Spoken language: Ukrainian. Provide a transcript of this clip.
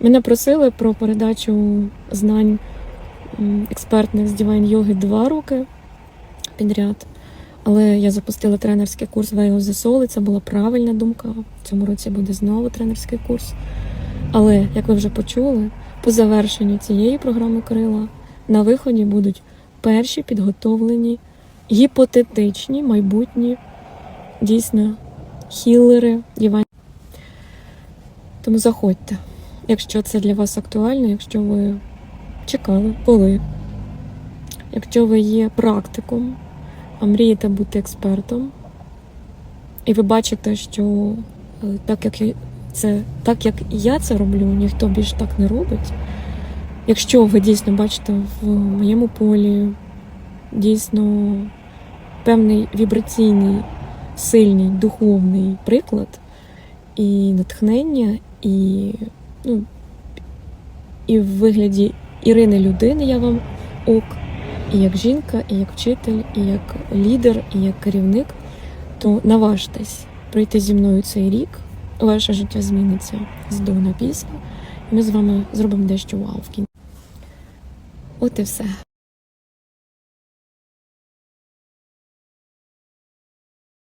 Мене просили про передачу знань експертних з дівайн йоги два роки підряд. Але я запустила тренерський курс Way of the Soul, і це була правильна думка. В цьому році буде знову тренерський курс. Але, як ви вже почули, по завершенню цієї програми крила на виході будуть перші підготовлені гіпотетичні майбутні дійсно хілери дівань. Тому заходьте, якщо це для вас актуально, якщо ви чекали, були, якщо ви є практиком, а мрієте бути експертом, і ви бачите, що е, так як я це так як я це роблю, ніхто більш так не робить. Якщо ви дійсно бачите в моєму полі дійсно певний вібраційний, сильний духовний приклад і натхнення, і, ну, і в вигляді Ірини людини я вам ок, і як жінка, і як вчитель, і як лідер, і як керівник, то наважтесь пройти зі мною цей рік. Ваше життя зміниться з до після. І ми з вами зробимо дещо вау в кінці. От і все.